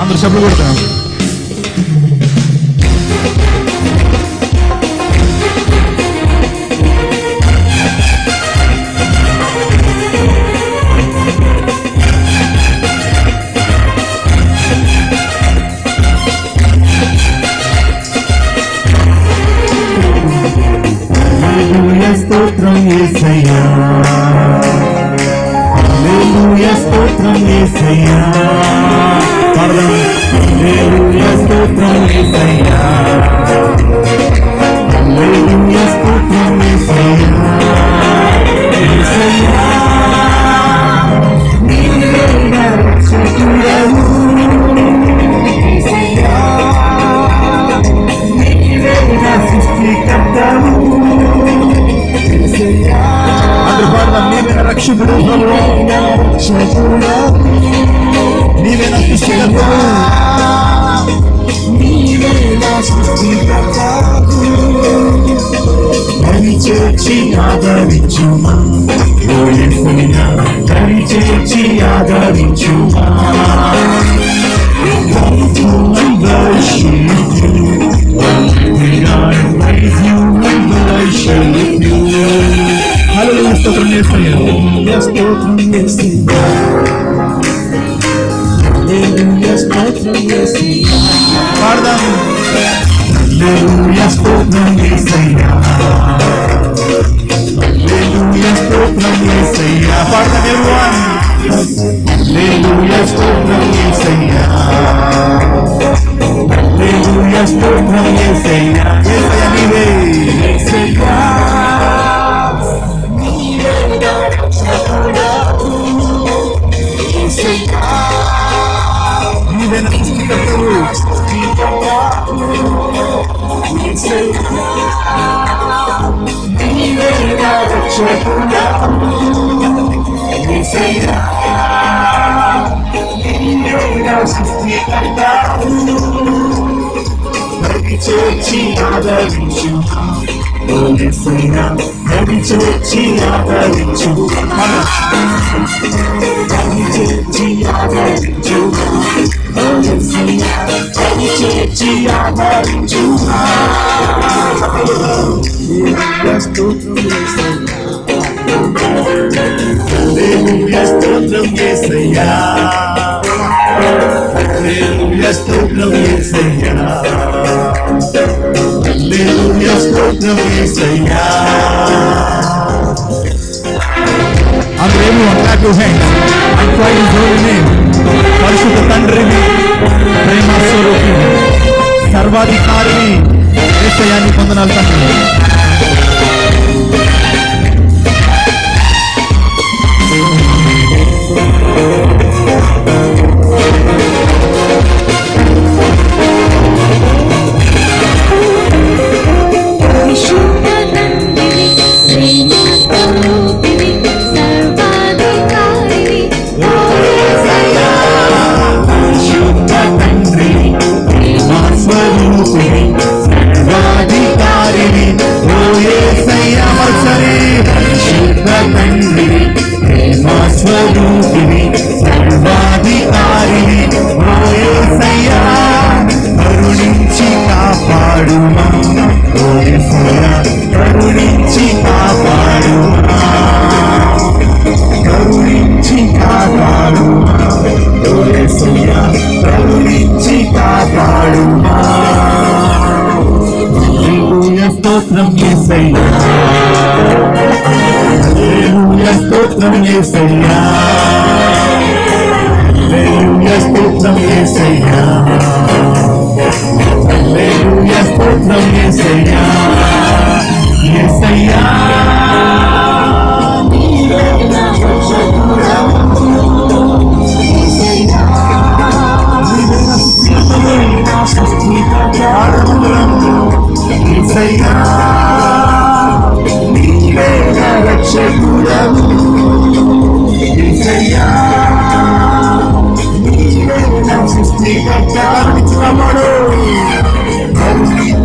అందరు చెప్పులు కొడతాం స్తోత్రం యేసయ్యా పాడదాం. హల్లెలూయా స్తోత్రం యేసయ్యా నీవే నా చేర్చి ఆదరించుమా కరి చేర్చి ఆదరించుమా హల్లెలూయా పాడదాం హల్లెలూయా స్తోత్రం యేసయ్యా హల్లెలూయా స్తోత్రం యేసయ్యా పాడదాం everyone. చేర్చి ఆదరించు చేర్చి ఆదరించు చేర్చి స్తోత్రం యేసయ్యా హల్లెలూయా స్తోత్రం యేసయ్యా స్తోత్రం యేసయ్యా అందరూ everyone clap your hands and పరిశుద్ధ తండ్రిని ప్రేమ స్వరూపిణి సర్వాధికారిని యేసయ్యాన్ని పొందనాలు తండ్రి హల్లెలూయా స్తోత్రం యేసయ్యా హల్లెలూయా స్తోత్రం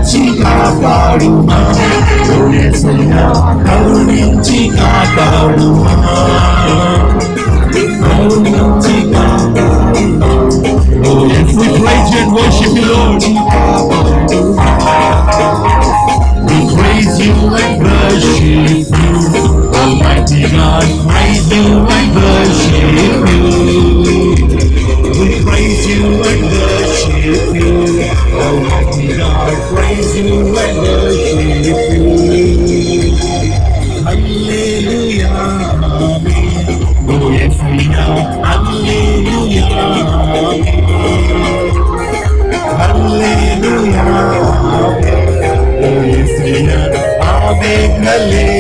కరుణించి కాపాడుమా ఓ యేసయ్యా కరుణించి కాపాడుమా కరుణించి కాపాడుమా If we praise you and worship you, Lord, We praise you and worship you, Almighty God. Praise you ali.